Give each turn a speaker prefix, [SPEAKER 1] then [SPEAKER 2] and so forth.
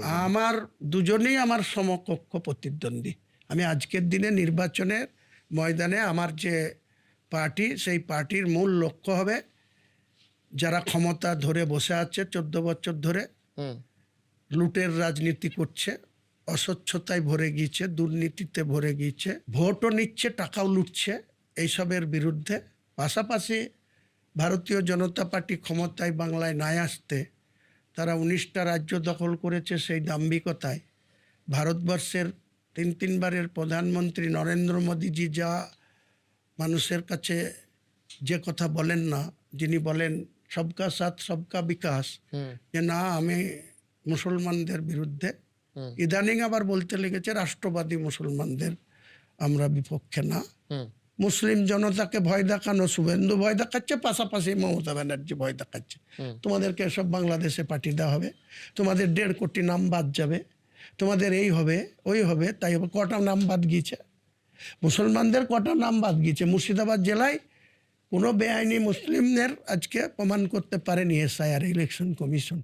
[SPEAKER 1] আমার দুজনেই আমার সমকক্ষ প্রতিদ্বন্দ্বী। আমি আজকের দিনে নির্বাচনের ময়দানে আমার যে পার্টি সেই পার্টির মূল লক্ষ্য হবে যারা ক্ষমতা ধরে বসে আছে চোদ্দ বছর ধরে লুটের রাজনীতি করছে অস্বচ্ছতায় ভরে গিয়েছে দুর্নীতিতে ভরে গিয়েছে ভোটও নিচ্ছে টাকাও লুটছে এইসবের বিরুদ্ধে। পাশাপাশি ভারতীয় জনতা পার্টি ক্ষমতায় বাংলায় নাই আসতে তারা উনিশটা রাজ্য দখল করেছে সেই দাম্ভিকতায়। ভারতবর্ষের তিন তিনবারের প্রধানমন্ত্রী নরেন্দ্র মোদীজি যা মানুষের কাছে যে কথা বলেন না যিনি বলেন সবকা সাথ সবকা বিকাশ। যে না আমি মুসলমানদের বিরুদ্ধে। ইদানিং আবার বলতে লেগেছে রাষ্ট্রবাদী মুসলমানদের আমরা বিপক্ষে না। মুসলিম জনতাকে ভয় দেখানো শুভেন্দু ভয় দেখাচ্ছে পাশাপাশি মমতা ব্যানার্জি ভয় দেখাচ্ছে। তোমাদেরকে সব বাংলাদেশে পাঠিয়ে দেওয়া হবে। তোমাদের দেড় কোটি নাম বাদ যাবে। তোমাদের এই হবে ওই হবে তাই হবে কটা নাম বাদ গিয়েছে? মুসলমানদের কটা নাম বাদ গিয়েছে? মুর্শিদাবাদ জেলায় কোনো বেআইনি মুসলিমদের আজকে প্রমাণ করতে পারেনি এসআইআর ইলেকশন কমিশন।